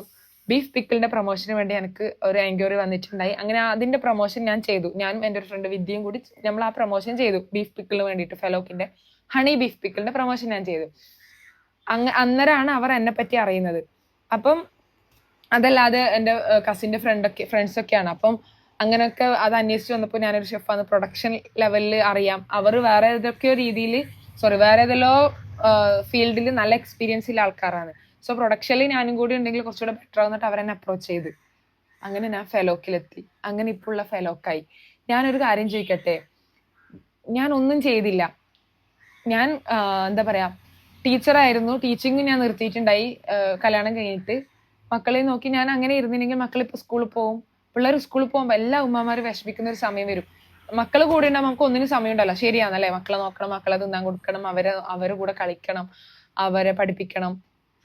ബീഫ് പിക്കിളിന്റെ പ്രൊമോഷന് വേണ്ടി എനിക്ക് ഒരു എൻക്വയറി വന്നിട്ടുണ്ടായി. അങ്ങനെ അതിന്റെ പ്രൊമോഷൻ ഞാൻ ചെയ്തു. ഞാനും എന്റെ ഒരു ഫ്രണ്ട് വിദ്യയും കൂടി നമ്മൾ ആ പ്രൊമോഷൻ ചെയ്തു ബീഫ് പിക്കിളിന് വേണ്ടിയിട്ട് ഫെലോക്കിന്റെ ഹണി ബീഫ് പിക്കിളിന്റെ പ്രൊമോഷൻ ഞാൻ ചെയ്തു. അങ്ങ അന്നേരമാണ് അവർ എന്നെ പറ്റി അറിയുന്നത്. അപ്പം അതല്ലാതെ എന്റെ കസിന്റെ ഫ്രണ്ടൊക്കെ ഫ്രണ്ട്സ് ഒക്കെയാണ്. അപ്പം അങ്ങനെയൊക്കെ അത് അന്വേഷിച്ച് വന്നപ്പോൾ ഞാനൊരു ഷെഫാണ് പ്രൊഡക്ഷൻ ലെവലിൽ അറിയാം. അവർ വേറെ ഏതൊക്കെയോ രീതിയിൽ സോറി വേറെ ഏതെല്ലോ ഫീൽഡിൽ നല്ല എക്സ്പീരിയൻസ് ഉള്ള ആൾക്കാരാണ്. സോ പ്രൊഡക്ഷനിൽ ഞാനും കൂടി ഉണ്ടെങ്കിൽ കുറച്ചുകൂടെ ബെറ്റർ ആവുന്നിട്ട് അവരെന്നെ അപ്രോച്ച് ചെയ്ത്. അങ്ങനെ ഞാൻ ഫെലോക്കിലെത്തി. അങ്ങനെ ഇപ്പോൾ ഉള്ള ഫെലോക്കായി. ഞാനൊരു കാര്യം ചോദിക്കട്ടെ? ഞാൻ ഒന്നും ചെയ്തില്ല. ഞാൻ എന്താ പറയാ ടീച്ചറായിരുന്നു ടീച്ചിങ് ഞാൻ നിർത്തിയിട്ടുണ്ടായി കല്യാണം കഴിഞ്ഞിട്ട്. മക്കളെ നോക്കി ഞാൻ അങ്ങനെ ഇരുന്നില്ലെങ്കിൽ മക്കൾ ഇപ്പൊ സ്കൂളിൽ പോകും പിള്ളേർ സ്കൂളിൽ പോകുമ്പോൾ എല്ലാ ഉമ്മമാരും വിഷമിക്കുന്ന ഒരു സമയം വരും. മക്കൾ കൂടെ ഉണ്ടാകുമ്പോൾ നമുക്ക് ഒന്നിനും സമയം ഉണ്ടല്ലോ ശരിയാണല്ലേ മക്കളെ നോക്കണം മക്കളെ തിന്നാൻ കൊടുക്കണം അവരെ അവരെ കൂടെ കളിക്കണം അവരെ പഠിപ്പിക്കണം.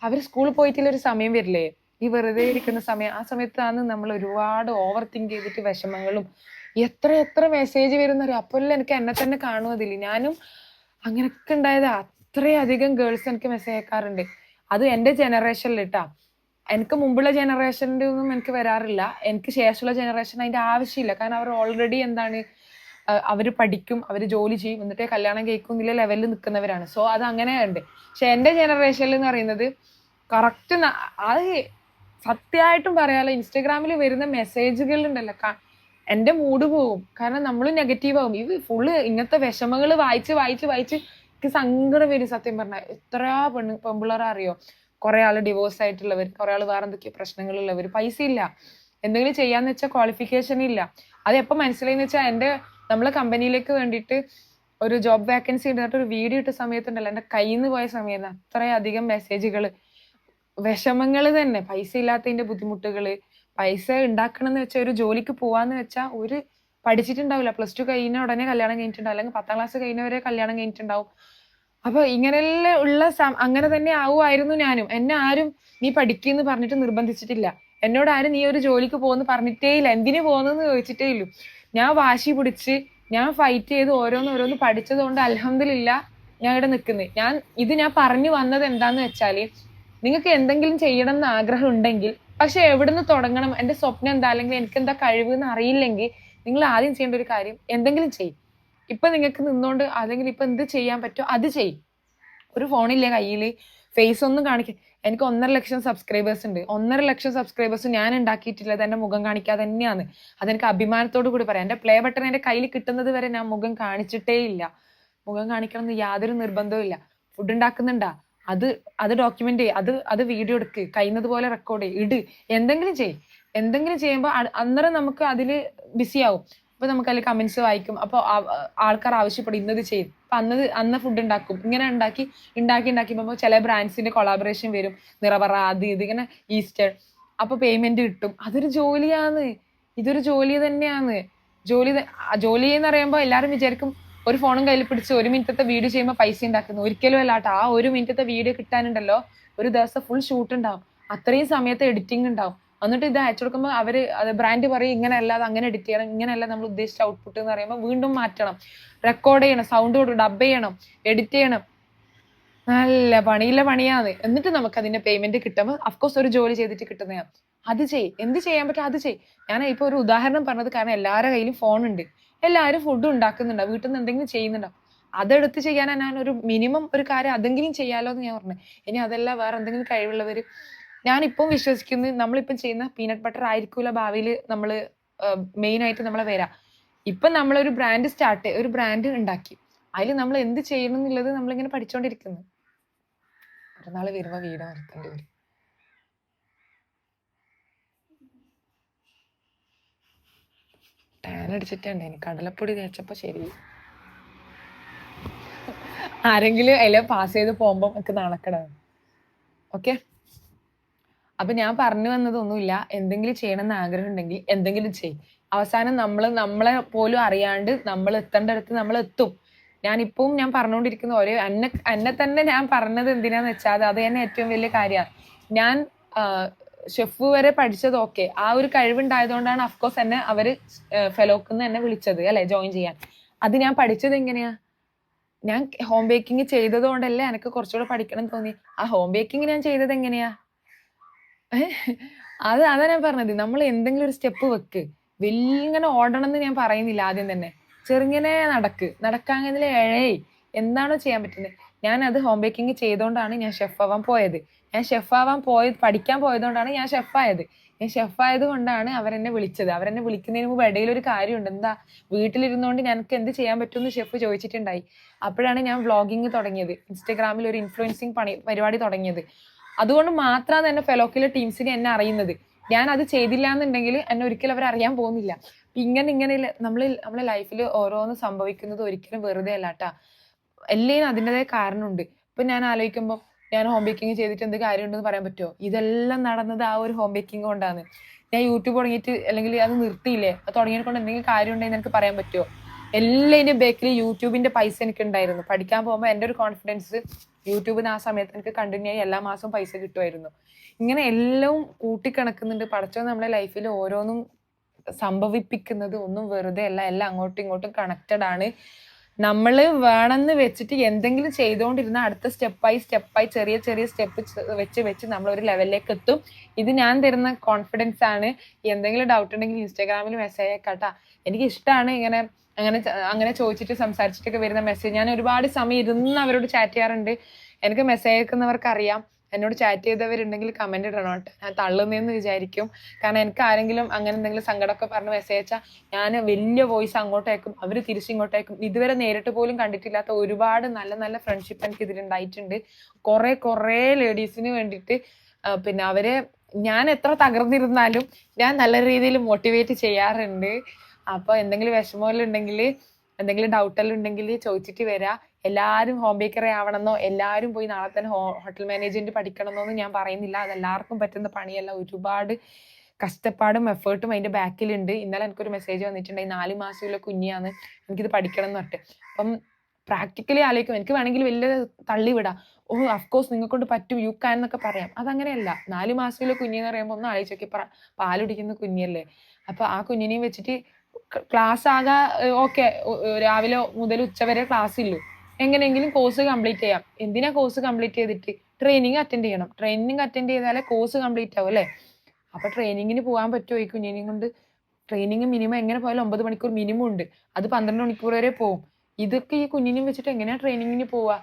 അവർ സ്കൂളിൽ പോയിട്ടുള്ള ഒരു സമയം വരില്ലേ? ഈ വെറുതെ ഇരിക്കുന്ന സമയം. ആ സമയത്താണ് നമ്മൾ ഒരുപാട് ഓവർ തിങ്ക് ചെയ്തിട്ട് വിഷമങ്ങളും എത്ര എത്ര മെസ്സേജ് വരുന്നറിയോ? അപ്പോഴല്ലേ എനിക്ക് എന്നെ തന്നെ കാണും അതിൽ. ഞാനും അങ്ങനെയൊക്കെ ഉണ്ടായത്. അത്രയധികം ഗേൾസ് എനിക്ക് മെസ്സേജ് അയക്കാറുണ്ട്. അത് എന്റെ ജനറേഷനിൽ ഇട്ടാ എനിക്ക് മുമ്പുള്ള ജനറേഷന്റെ ഒന്നും എനിക്ക് വരാറില്ല. എനിക്ക് ശേഷമുള്ള ജനറേഷൻ അതിന്റെ ആവശ്യമില്ല. കാരണം അവർ ഓൾറെഡി എന്താണ് അവർ പഠിക്കും അവർ ജോലി ചെയ്യും. എന്നിട്ടേ കല്യാണം കഴിക്കും എന്നുള്ള ലെവലിൽ നിൽക്കുന്നവരാണ് സോ അത് അങ്ങനെ ഉണ്ട് പക്ഷെ എന്റെ ജനറേഷനിൽ എന്ന് പറയുന്നത് കറക്റ്റ് അത് സത്യമായിട്ടും പറയാലോ ഇൻസ്റ്റഗ്രാമിൽ വരുന്ന മെസ്സേജുകൾ ഉണ്ടല്ലോ. എന്റെ മൂഡ് പോകും. കാരണം നമ്മൾ നെഗറ്റീവ് ആകും. ഇത് ഫുള്ള് ഇങ്ങനത്തെ വിഷമങ്ങൾ വായിച്ച് വായിച്ച് വായിച്ച് എനിക്ക് സങ്കടം വരും. സത്യം പറഞ്ഞാൽ എത്ര പെണ്ണ് പെമ്പിള്ളേർ അറിയോ? കുറെ ആൾ ഡിവോഴ്സ് ആയിട്ടുള്ളവർ കുറെ ആൾ വേറെ എന്തൊക്കെയോ പ്രശ്നങ്ങളുള്ളവർ പൈസ ഇല്ല. എന്തെങ്കിലും ചെയ്യാന്ന് വെച്ചാൽ ക്വാളിഫിക്കേഷൻ ഇല്ല. അത് എപ്പോൾ മനസ്സിലായെന്ന് വെച്ചാൽ എന്റെ നമ്മളെ കമ്പനിയിലേക്ക് വേണ്ടിയിട്ട് ഒരു ജോബ് വേക്കൻസി ഉണ്ടായിട്ട് ഒരു വീഡിയോ ഇട്ട സമയത്തുണ്ടല്ലോ. എന്റെ കയ്യിൽ നിന്ന് പോയ സമയത്ത് അത്രയധികം മെസ്സേജുകൾ വിഷമങ്ങൾ തന്നെ. പൈസ ഇല്ലാത്തതിന്റെ ബുദ്ധിമുട്ടുകൾ പൈസ ഉണ്ടാക്കണം എന്ന് വെച്ചാൽ ഒരു ജോലിക്ക് പോവാന്ന് വെച്ചാൽ ഒരു പഠിച്ചിട്ടുണ്ടാവില്ല. പ്ലസ് ടു കഴിഞ്ഞ ഉടനെ കല്യാണം കഴിഞ്ഞിട്ടുണ്ടാവും. അല്ലെങ്കിൽ പത്താം ക്ലാസ് കഴിഞ്ഞവരെ കല്യാണം കഴിഞ്ഞിട്ടുണ്ടാവും. അപ്പൊ ഇങ്ങനെയെല്ലാം ഉള്ള അങ്ങനെ തന്നെ ആവുമായിരുന്നു ഞാനും. എന്നെ ആരും നീ പഠിക്കുന്നു പറഞ്ഞിട്ട് നിർബന്ധിച്ചിട്ടില്ല. എന്നോട് ആരും നീ ഒരു ജോലിക്ക് പോകുന്നു പറഞ്ഞിട്ടേ ഇല്ല. എന്തിനു പോകുന്നു ചോദിച്ചിട്ടേ ഇല്ലു. ഞാൻ വാശി പിടിച്ച് ഞാൻ ഫൈറ്റ് ചെയ്ത് ഓരോന്ന് ഓരോന്ന് പഠിച്ചത് കൊണ്ട് അലഹമില്ല ഞാൻ ഇവിടെ നിൽക്കുന്നത് ഞാൻ ഇത് ഞാൻ പറഞ്ഞു വന്നത് എന്താന്ന് വെച്ചാൽ നിങ്ങൾക്ക് എന്തെങ്കിലും ചെയ്യണം എന്ന് ആഗ്രഹം ഉണ്ടെങ്കിൽ പക്ഷെ എവിടുന്ന് തുടങ്ങണം? എന്റെ സ്വപ്നം എന്താ? അല്ലെങ്കിൽ എനിക്ക് എന്താ കഴിവ് എന്ന് അറിയില്ലെങ്കിൽ നിങ്ങൾ ആദ്യം ചെയ്യേണ്ട ഒരു കാര്യം എന്തെങ്കിലും ചെയ്യും. ഇപ്പൊ നിങ്ങൾക്ക് നിന്നുകൊണ്ട് അല്ലെങ്കിൽ ഇപ്പൊ എന്ത് ചെയ്യാൻ പറ്റുമോ അത് ചെയ്യും. ഒരു ഫോണില്ലേ കയ്യിൽ ഫേസ് ഒന്നും കാണിക്കാൻ എനിക്ക് ഒന്നര ലക്ഷം സബ്സ്ക്രൈബേഴ്സ് ഉണ്ട്. ഒന്നര ലക്ഷം സബ്സ്ക്രൈബേഴ്സ് ഞാൻ ഉണ്ടാക്കിയിട്ടില്ലത് എന്റെ മുഖം കാണിക്കാതെ തന്നെയാണ്. അതെനിക്ക് അഭിമാനത്തോടു കൂടി പറയാം. എന്റെ പ്ലേ ബട്ടൺ എന്റെ കയ്യിൽ കിട്ടുന്നത് വരെ ഞാൻ മുഖം കാണിച്ചിട്ടേ ഇല്ല. മുഖം കാണിക്കണമെന്ന് യാതൊരു നിർബന്ധവും ഇല്ല. ഫുഡ് ഉണ്ടാക്കുന്നുണ്ടാ? അത് അത് ഡോക്യുമെന്റ് ചെയ്യ്. അത് അത് വീഡിയോ എടുക്ക്. കഴിയുന്നത് പോലെ റെക്കോർഡ് ചെയ്യ്. ഇട്. എന്തെങ്കിലും ചെയ് എന്തെങ്കിലും ചെയ്യുമ്പോൾ അന്നേരം നമുക്ക് അതിൽ ബിസി ആവും അപ്പൊ നമുക്ക് അതിൽ കമന്റ്സ് വായിക്കും അപ്പോൾ ആൾക്കാർ ആവശ്യപ്പെടും ഇന്നത് ചെയ്യും അപ്പൊ അന്നത് അന്ന് ഫുഡ് ഉണ്ടാക്കും. ഇങ്ങനെ ഉണ്ടാക്കി ഉണ്ടാക്കി ഉണ്ടാക്കി ചില ബ്രാൻഡ്സിന്റെ കൊളാബറേഷൻ വരും. നിറവറ അത് ഇത് ഇങ്ങനെ ഈസ്റ്റർ അപ്പൊ പേയ്മെന്റ് കിട്ടും. അതൊരു ജോലിയാണ്. ഇതൊരു ജോലി തന്നെയാണ്. ജോലി ജോലി എന്ന് പറയുമ്പോൾ എല്ലാവരും വിചാരിക്കും ഒരു ഫോണും കയ്യിൽ പിടിച്ച് ഒരു മിനിറ്റത്തെ വീഡിയോ ചെയ്യുമ്പോൾ പൈസ ഉണ്ടാക്കുന്നു. ഒരിക്കലും അല്ലാട്ടോ ആ ഒരു മിനിറ്റത്തെ വീഡിയോ കിട്ടാനുണ്ടല്ലോ. ഒരു ദിവസം ഫുൾ ഷൂട്ട് ഉണ്ടാവും. അത്രയും സമയത്ത് എഡിറ്റിംഗ് ഉണ്ടാവും. എന്നിട്ട് ഇത് അയച്ചു കൊടുക്കുമ്പോൾ അവർ അത് ബ്രാൻഡ് പറയും ഇങ്ങനെയല്ല അത് അങ്ങനെ എഡിറ്റ് ചെയ്യണം ഇങ്ങനെയല്ല നമ്മൾ ഉദ്ദേശിച്ച ഔട്ട്പുട്ട് എന്ന് പറയുമ്പോൾ വീണ്ടും മാറ്റണം. റെക്കോർഡ് ചെയ്യണം സൗണ്ട് കൊടുക്കും ഡബ് ചെയ്യണം എഡിറ്റ് ചെയ്യണം. നല്ല പണിയില്ല പണിയാണ്. എന്നിട്ട് നമുക്ക് അതിന്റെ പേയ്മെന്റ് കിട്ടുമ്പോൾ അഫ്കോഴ്സ് ഒരു ജോലി ചെയ്തിട്ട് കിട്ടുന്നതാണ് അത് ചെയ് എന്ത് ചെയ്യാൻ പറ്റും അത് ചെയ് ഞാൻ ഇപ്പൊ ഒരു ഉദാഹരണം പറഞ്ഞത് കാരണം എല്ലാവരുടെ കയ്യിലും ഫോൺ ഉണ്ട്. എല്ലാവരും ഫുഡ് ഉണ്ടാക്കുന്നുണ്ടാവും വീട്ടിൽ നിന്ന് എന്തെങ്കിലും ചെയ്യുന്നുണ്ടോ? അതെടുത്ത് ചെയ്യാനാണ് ഞാൻ ഒരു മിനിമം ഒരു കാര്യം അതെങ്കിലും ചെയ്യാലോ എന്ന് ഞാൻ പറഞ്ഞു. ഇനി അതല്ല വേറെ എന്തെങ്കിലും കഴിവുള്ളവർ ഞാനിപ്പം വിശ്വസിക്കുന്നത് നമ്മളിപ്പം ചെയ്യുന്ന പീനട്ട് ബട്ടർ ആയിരിക്കൂല ഭാവിയിൽ നമ്മൾ മെയിൻ ആയിട്ട് നമ്മളെ വരാം. ഇപ്പം നമ്മളൊരു ബ്രാൻഡ് സ്റ്റാർട്ട് ഒരു ബ്രാൻഡ് ഉണ്ടാക്കി. അതിൽ നമ്മൾ എന്ത് ചെയ്യണം എന്നുള്ളത് നമ്മളിങ്ങനെ പഠിച്ചുകൊണ്ടിരിക്കുന്നു മറ്റന്നാൾ നാൾ വരുമ്പോൾ വീട് നിർത്തേണ്ടി വരും. ടാൻ എനിക്ക് കടലപ്പൊടി തേച്ചപ്പോൾ ശരി. ആരെങ്കിലും അതിലെ പാസ് ചെയ്ത് പോകുമ്പോൾ നമുക്ക് നാണക്കടാണ്. ഓക്കെ അപ്പൊ ഞാൻ പറഞ്ഞു വന്നതൊന്നുമില്ല. എന്തെങ്കിലും ചെയ്യണമെന്ന് ആഗ്രഹം ഉണ്ടെങ്കിൽ എന്തെങ്കിലും ചെയ്യും അവസാനം നമ്മൾ നമ്മളെ പോലും അറിയാണ്ട് നമ്മൾ എത്തേണ്ടടുത്ത് നമ്മൾ എത്തും. ഞാൻ ഇപ്പം ഞാൻ പറഞ്ഞുകൊണ്ടിരിക്കുന്ന ഒരേ എന്നെ എന്നെ തന്നെ ഞാൻ പറഞ്ഞത് എന്തിനാന്ന് വെച്ചാൽ അത് തന്നെ ഏറ്റവും വലിയ കാര്യമാണ്. ഞാൻ ഷെഫ് വരെ പഠിച്ചത് ഓക്കെ ആ ഒരു കഴിവുണ്ടായതുകൊണ്ടാണ് അഫ്കോഴ്സ് എന്നെ അവർ ഫെലോക്കുന്ന് എന്നെ വിളിച്ചത് അല്ലെ ജോയിൻ ചെയ്യാൻ. അത് ഞാൻ പഠിച്ചത് എങ്ങനെയാ? ഞാൻ ഹോം ബേക്കിംഗ് ചെയ്തതുകൊണ്ടല്ലേ എനിക്ക് കുറച്ചുകൂടെ പഠിക്കണം തോന്നി ആ ഹോം ബേക്കിംഗ് ഞാൻ ചെയ്തത് എങ്ങനെയാ? അത് അതാ ഞാൻ പറഞ്ഞത്. നമ്മൾ എന്തെങ്കിലും ഒരു സ്റ്റെപ്പ് വെക്ക്. വലിയ ഇങ്ങനെ ഓടണം എന്ന് ഞാൻ പറയുന്നില്ല ആദ്യം തന്നെ. ചെറുങ്ങനെ നടക്ക്. നടക്കാങ്ങനെ ഏഴേ എന്താണോ ചെയ്യാൻ പറ്റുന്നത്? ഞാൻ അത് ഹോം ബേക്കിംഗ് ചെയ്തുകൊണ്ടാണ് ഞാൻ ഷെഫ് ആവാൻ പോയത്. ഞാൻ ഷെഫ് ആവാൻ പോയത് പഠിക്കാൻ പോയതുകൊണ്ടാണ് ഞാൻ ഷെഫായത് ഞാൻ ഷെഫായത് കൊണ്ടാണ് അവരെന്നെ വിളിച്ചത്. അവരെന്നെ വിളിക്കുന്നതിന് മുമ്പ് ഇടയിൽ ഒരു കാര്യമുണ്ട്. എന്താ? വീട്ടിലിരുന്നുകൊണ്ട് ഞങ്ങൾക്ക് എന്ത് ചെയ്യാൻ പറ്റുമെന്ന് ഷെഫ് ചോദിച്ചിട്ടുണ്ടായി. അപ്പോഴാണ് ഞാൻ വ്ളോഗിങ് തുടങ്ങിയത്. ഇൻസ്റ്റാഗ്രാമിൽ ഒരു ഇൻഫ്ലുവൻസിങ് പണി പരിപാടി തുടങ്ങിയത്. അതുകൊണ്ട് മാത്രമാണ് എന്നെ ഫെലോക്കിലെ ടീംസിന് എന്നെ അറിയുന്നത്. ഞാൻ അത് ചെയ്തില്ല എന്നുണ്ടെങ്കിൽ എന്നെ ഒരിക്കലും അവർ അറിയാൻ പോകുന്നില്ല. ഇങ്ങനെ ഇങ്ങനെ നമ്മൾ നമ്മളെ ലൈഫിൽ ഓരോന്ന് സംഭവിക്കുന്നത് ഒരിക്കലും വെറുതെ അല്ല കേട്ടാ എല്ലാം അതിന്റെതായ കാരണമുണ്ട്. ഇപ്പൊ ഞാൻ ആലോചിക്കുമ്പോൾ ഞാൻ ഹോം ബേക്കിംഗ് ചെയ്തിട്ട് എന്ത് കാര്യമുണ്ടെന്ന് പറയാൻ പറ്റുമോ ഇതെല്ലാം നടന്നത് ആ ഒരു ഹോം ബേക്കിംഗ് കൊണ്ടാണ്. ഞാൻ യൂട്യൂബ് തുടങ്ങിയിട്ട് അല്ലെങ്കിൽ അത് നിർത്തിയില്ലേ? അത് തുടങ്ങിയത് കൊണ്ട് എന്തെങ്കിലും കാര്യം ഉണ്ടെങ്കിൽ എനിക്ക് പറയാൻ പറ്റുമോ എല്ലാം ബേക്കിൽ യൂട്യൂബിന്റെ പൈസ എനിക്ക് ഉണ്ടായിരുന്നു പഠിക്കാൻ പോകുമ്പോൾ എന്റെ ഒരു കോൺഫിഡൻസ് യൂട്യൂബിന് ആ സമയത്ത് എനിക്ക് കണ്ടിന്യൂ ആയി എല്ലാ മാസവും പൈസ കിട്ടുമായിരുന്നു. ഇങ്ങനെ എല്ലാം കൂട്ടിക്കണക്കുന്നുണ്ട്. പഠിച്ചത് നമ്മുടെ ലൈഫിൽ ഓരോന്നും സംഭവിപ്പിക്കുന്നത് ഒന്നും വെറുതെ അല്ല. എല്ലാം അങ്ങോട്ടും ഇങ്ങോട്ടും കണക്റ്റഡ് ആണ്. നമ്മൾ വേണമെന്ന് വെച്ചിട്ട് എന്തെങ്കിലും ചെയ്തുകൊണ്ടിരുന്ന അടുത്ത സ്റ്റെപ്പായി സ്റ്റെപ്പായി ചെറിയ ചെറിയ സ്റ്റെപ്പ് വെച്ച് വെച്ച് നമ്മൾ ഒരു ലെവലിലേക്ക് എത്തും. ഇത് ഞാൻ തരുന്ന കോൺഫിഡൻസ് ആണ്. എന്തെങ്കിലും ഡൗട്ട് ഉണ്ടെങ്കിൽ ഇൻസ്റ്റാഗ്രാമിൽ മെസ്സേജ് അയക്കാട്ടാ. എനിക്ക് ഇഷ്ടമാണ് ഇങ്ങനെ അങ്ങനെ അങ്ങനെ ചോദിച്ചിട്ട് സംസാരിച്ചിട്ടൊക്കെ വരുന്ന മെസ്സേജ് ഞാൻ ഒരുപാട് സമയം ഇരുന്ന് അവരോട് ചാറ്റ് ചെയ്യാറുണ്ട്. എനിക്ക് മെസ്സേജ് അയക്കുന്നവർക്ക് അറിയാം എന്നോട് ചാറ്റ് ചെയ്തവരുണ്ടെങ്കിൽ കമന്റ് ഇടണം കേട്ടോ. ഞാൻ തള്ളുന്നതെന്ന് വിചാരിക്കും. കാരണം എനിക്ക് ആരെങ്കിലും അങ്ങനെ എന്തെങ്കിലും സങ്കടമൊക്കെ പറഞ്ഞ് മെസ്സേജ് അയച്ചാൽ ഞാൻ വലിയ വോയിസ് അങ്ങോട്ടേക്കും അവർ തിരിച്ചു ഇങ്ങോട്ടേക്കും ഇതുവരെ നേരിട്ട് പോലും കണ്ടിട്ടില്ലാത്ത ഒരുപാട് നല്ല നല്ല ഫ്രണ്ട്ഷിപ്പ് എനിക്ക് ഇതിലുണ്ടായിട്ടുണ്ട് കുറെ കുറേ ലേഡീസിന് വേണ്ടിയിട്ട് പിന്നെ അവരെ ഞാൻ എത്ര തകർന്നിരുന്നാലും ഞാൻ നല്ല രീതിയിൽ മോട്ടിവേറ്റ് ചെയ്യാറുണ്ട്. അപ്പൊ എന്തെങ്കിലും വിഷമമെല്ലാം എന്തെങ്കിലും ഡൗട്ടെല്ലാം ഉണ്ടെങ്കിൽ ചോദിച്ചിട്ട് വരാ. എല്ലാവരും ഹോം ബേക്കറി ആവണമെന്നോ എല്ലാവരും പോയി നാളെ തന്നെ ഹോട്ടൽ മാനേജ്മെന്റ് പഠിക്കണമെന്നോ ഞാൻ പറയുന്നില്ല. അത് എല്ലാവർക്കും പറ്റുന്ന പണിയല്ല. ഒരുപാട് കഷ്ടപ്പാടും എഫേർട്ടും അതിന്റെ ബാക്കിലുണ്ട് ഇന്നലെ എനിക്കൊരു മെസ്സേജ് വന്നിട്ടുണ്ട്. ഈ നാല് മാസമുള്ള കുഞ്ഞിയാണ് എനിക്കിത് പഠിക്കണം എന്ന് പറഞ്ഞിട്ട്. അപ്പം പ്രാക്ടിക്കലി ആലോചിക്കും. എനിക്ക് വേണമെങ്കിൽ വലിയ തള്ളി വിടാം. ഓ അഫ്കോഴ്സ് നിങ്ങളെ കൊണ്ട് പറ്റും. യു കാൻ എന്നൊക്കെ പറയാം. അതങ്ങനെയല്ല. നാല് മാസത്തിലെ കുഞ്ഞെന്ന് പറയുമ്പോൾ ഒന്ന് ആലോചിച്ച് നോക്കി. പാലുടിക്കുന്ന കുഞ്ഞല്ലേ. അപ്പൊ ആ കുഞ്ഞിനെയും വെച്ചിട്ട് ക്ലാസ് ആകെ ഓക്കെ രാവിലെ മുതൽ ഉച്ച വരെ ക്ലാസ് ഇല്ലു എങ്ങനെയെങ്കിലും കോഴ്സ് കംപ്ലീറ്റ് ചെയ്യാം. എന്തിനാ കോഴ്സ് കംപ്ലീറ്റ് ചെയ്തിട്ട്? ട്രെയിനിങ് അറ്റൻഡ് ചെയ്യണം. ട്രെയിനിങ് അറ്റൻഡ് ചെയ്താലേ കോഴ്സ് കംപ്ലീറ്റ് ആവും അല്ലേ? അപ്പൊ ട്രെയിനിങ്ങിന് പോകാൻ പറ്റുമോ ഈ കുഞ്ഞിനെയും കൊണ്ട് ട്രെയിനിങ് മിനിമം എങ്ങനെ പോയാലും ഒമ്പത് മണിക്കൂർ മിനിമം ഉണ്ട്. അത് പന്ത്രണ്ട് മണിക്കൂർ വരെ പോകും ഇതൊക്കെ ഈ കുഞ്ഞിനെയും വെച്ചിട്ട് എങ്ങനെയാ ട്രെയിനിങ്ങിന് പോവാ?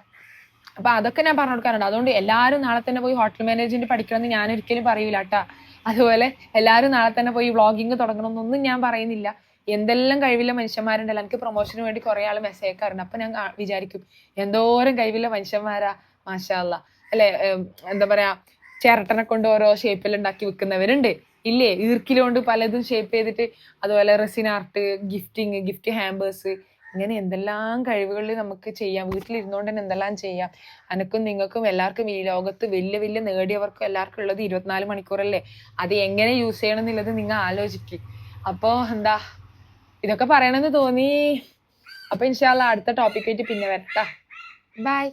അപ്പൊ അതൊക്കെ ഞാൻ പറഞ്ഞു കൊടുക്കാറുണ്ട്. അതുകൊണ്ട് എല്ലാവരും നാളെ തന്നെ പോയി ഹോട്ടൽ മാനേജ്മെന്റ് പഠിക്കണമെന്ന് ഞാൻ ഒരിക്കലും പറയൂല കേട്ടാ. അതുപോലെ എല്ലാവരും നാളെ തന്നെ പോയി വ്ളോഗിങ് തുടങ്ങണമെന്നൊന്നും ഞാൻ പറയുന്നില്ല. എന്തെല്ലാം കഴിവില്ല മനുഷ്യന്മാരുണ്ടല്ലോ. എനിക്ക് പ്രൊമോഷന് വേണ്ടി കുറേ ആൾ മെസ്സേജ് അയക്കാറുണ്ട്. അപ്പൊ ഞാൻ വിചാരിക്കും എന്തോരം കഴിവില്ല മനുഷ്യന്മാരാ മാഷാല്ല അല്ലെ? എന്താ പറയാ ചിരട്ടനെ കൊണ്ട് ഓരോ ഷേപ്പിൽ ഉണ്ടാക്കി വിൽക്കുന്നവരുണ്ട്. ഇല്ലേ? ഈർക്കിലോണ്ട് പലതും ഷേപ്പ് ചെയ്തിട്ട് അതുപോലെ resin art gifting gift hampers ഇങ്ങനെ എന്തെല്ലാം കഴിവുകൾ നമുക്ക് ചെയ്യാം. വീട്ടിലിരുന്നുകൊണ്ട് തന്നെ എന്തെല്ലാം ചെയ്യാം. അനക്കും നിങ്ങൾക്കും എല്ലാവർക്കും ഈ ലോകത്ത് വലിയ വലിയ നേടിയവർക്കും എല്ലാവർക്കും ഉള്ളത് ഇരുപത്തിനാല് മണിക്കൂറല്ലേ? അത് എങ്ങനെ യൂസ് ചെയ്യണം എന്നുള്ളത് നിങ്ങൾ ആലോചിക്കും. അപ്പോൾ എന്താ ഇതൊക്കെ പറയണമെന്ന് തോന്നി. അപ്പൊ ഇൻഷാല്ല അടുത്ത ടോപ്പിക്കായിട്ട് പിന്നെ വരട്ടാ. ബൈ